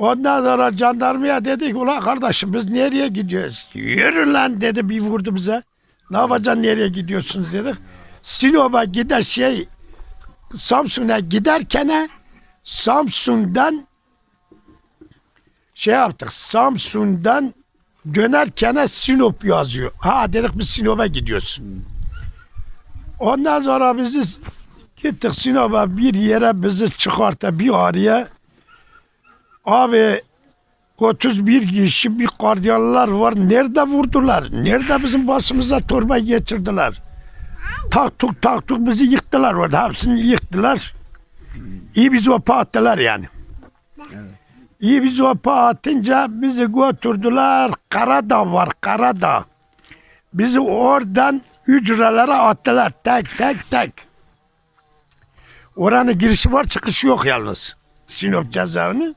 Ondan sonra jandarmaya dedik ulan kardeşim biz nereye gidiyoruz? Yürü lan dedi bir vurdu bize. Ne yapacaksın nereye gidiyorsunuz dedik. Sinop'a gider şey Samsun'a giderken Samsun'dan şey yaptık. Samsun'dan dönerken Sinop yazıyor. Ha dedik biz Sinop'a gidiyoruz. Ondan sonra bizi gittik Sinop'a bir yere bizi çıkarttı bir araya. Abi 31 kişi bir kardiyalılar var. Nerede vurdular? Nerede bizim başımıza torba geçirdiler? Taktuk taktuk bizi yıktılar orada. Hepsini yıktılar. İyi bizi opa attılar yani. İyi bizi opa atınca bizi götürdüler. Karadağ var Karadağ. Bizi oradan hücrelere attılar tek tek tek. Oranın girişi var çıkışı yok yalnız. Sinop cezaevinin.